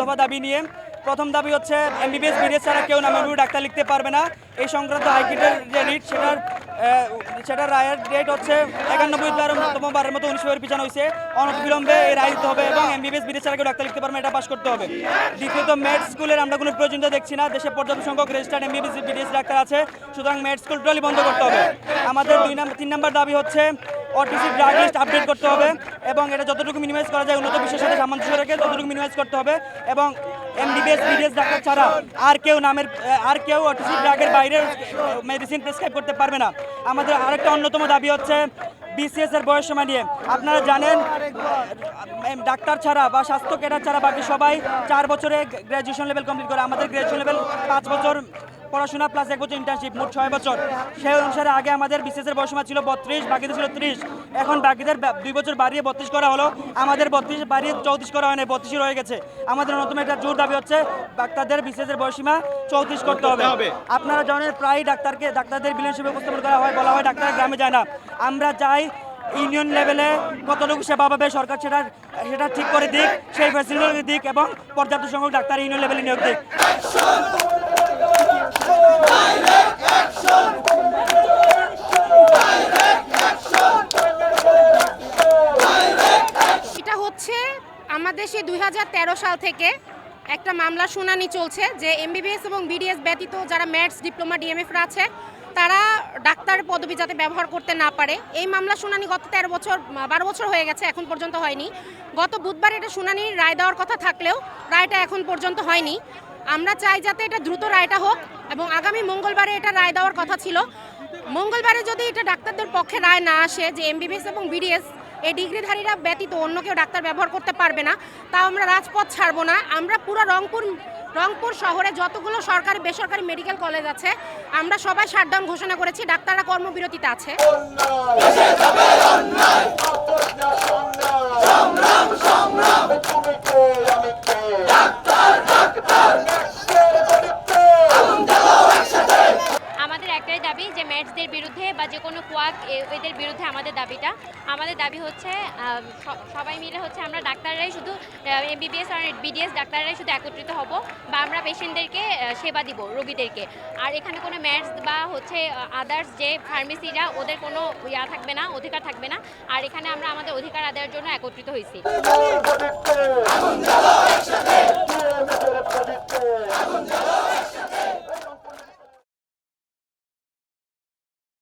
দফা দাবি নিয়ে। প্রথম দাবি হচ্ছে এমবিবিএস, বিডিএস ছাড়া কেউ উপর ডাক্তার লিখতে পারবে না। এই সংক্রান্ত হাইকোর্টের যে রিট, সেটার সেটার রায়ের ডেট হচ্ছে একানব্বই তম বারের মতো উনিশ পিছানো হয়েছে। অনবিলম্বে এই রায় দিতে হবে এবং এমবিবিএস, বিডিএস ছাড়া কেউ ডাক্তার লিখতে পারবে এটা পাস করতে হবে। দ্বিতীয়ত মেড স্কুলের আমরা কোনো প্রয়োজনীয়তা দেখছি না। দেশে পর্যাপ্ত সংখ্যক রেজিস্টার্ড এমবিবিএস বিডিএস ডাক্তার আছে। সুতরাং মেড স্কুল টোটালি বন্ধ করতে হবে। আমাদের দুই নাম্বার তিন নম্বর দাবি হচ্ছে অটিসি ড্রাগ লিস্ট আপডেট করতে হবে। এবং এটা যতটুকু মিনিমাইজ করা যায় উন্নত বিশ্বের সাথে সামঞ্জস্য রেখে ততটুকু মিনিমাইজ করতে হবে এবং এমবিবিএস বিডিএস ডাক্তার ছাড়া আর কেউ নামের, আর কেউ অটিসি ড্রাগের বাইরে মেডিসিন প্রেসক্রাইব করতে পারবে না। আমাদের আরেকটা অন্যতম দাবি হচ্ছে বিসিএস এর বয়স সময় নিয়ে। আপনারা জানেন ডাক্তার ছাড়া বা স্বাস্থ্য ক্যাডার ছাড়া বাকি সবাই চার বছরে গ্র্যাজুয়েশন লেভেল কমপ্লিট করে। আমাদের গ্র্যাজুয়েশন লেভেল পাঁচ বছর পড়াশোনা প্লাস এক বছর ইন্টার্নশিপ মোট ছয় বছর। সেই অনুসারে আগে আমাদের বিশেষের বয়সীমা ছিল বত্রিশ বাকিদের ছিল ত্রিশ। এখন বাকিদের দুই বছর বাড়িয়ে বত্রিশ করা হলো। আমাদের বত্রিশ বাড়িয়ে চৌত্রিশ করা হয় না বত্রিশই রয়ে গেছে। আমাদের অন্যতম একটা জোর দাবি হচ্ছে ডাক্তারদের বিসিএসের বয়সীমা চৌত্রিশ করতে হবে। আপনারা জানেন প্রায় ডাক্তারকে ডাক্তারদের বিলেন হিসেবে উপস্থাপন করা হয় বলা হয় ডাক্তার গ্রামে যায় না। আমরা চাই ইউনিয়ন লেভেলে কতটুকু সেবা পাবে সরকার সেটা সেটা ঠিক করে দিক সেই ফ্যাসিলিটি দিক এবং পর্যাপ্ত সংখ্যক ডাক্তার ইউনিয়ন লেভেলে নিয়োগ দিক এটা হচ্ছে আমাদের সেই দুই সাল থেকে একটা মামলা শুনানি চলছে যে এমবিবিএস এবং বিডিএস ব্যতীত যারা ম্যাথস, ডিপ্লোমা, ডিএমএফরা আছে, তারা ডাক্তার পদবি যাতে ব্যবহার করতে না পারে। এই মামলা শুনানি গত তেরো বছর, বারো বছর হয়ে গেছে, এখন পর্যন্ত হয়নি। গত বুধবার এটা শুনানি রায় দেওয়ার কথা থাকলেও রায়টা এখন পর্যন্ত হয়নি। আমরা চাই যাতে এটা দ্রুত রায়টা হোক এবং আগামী মঙ্গলবারে এটা রায় দেওয়ার কথা ছিল। মঙ্গলবারে যদি এটা ডাক্তারদের পক্ষে রায় না আসে, যে এমবিবিএস এবং বিডিএস এই ডিগ্রিধারীরা ব্যতীত অন্য কেউ ডাক্তার ব্যবহার করতে পারবে না। তাও আমরা রাজপথ ছাড়বো না। আমরা পুরো রংপুর রংপুর শহরে যতগুলো সরকারি বেসরকারি মেডিকেল কলেজ আছে আমরা সবাই শাটডাউন ঘোষণা করেছি ডাক্তাররা কর্মবিরতিতে আছে। আমাদের দাবি যে ম্যাটসদের বিরুদ্ধে বা যে কোনো কোয়াক এদের বিরুদ্ধে আমাদের দাবিটা। আমাদের দাবি হচ্ছে সবাই মিলে হচ্ছে আমরা ডাক্তাররাই শুধু এমবিবিএস আর বিডিএস ডাক্তাররাই শুধু একত্রিত হব বা আমরা পেশেন্টদেরকে সেবা দিব রোগীদেরকে। আর এখানে কোনো ম্যাটস বা হচ্ছে আদার্স যে ফার্মেসিরা ওদের কোনো ইয়া থাকবে না, অধিকার থাকবে না। আর এখানে আমরা আমাদের অধিকার আদায়ের জন্য একত্রিত হয়েছি।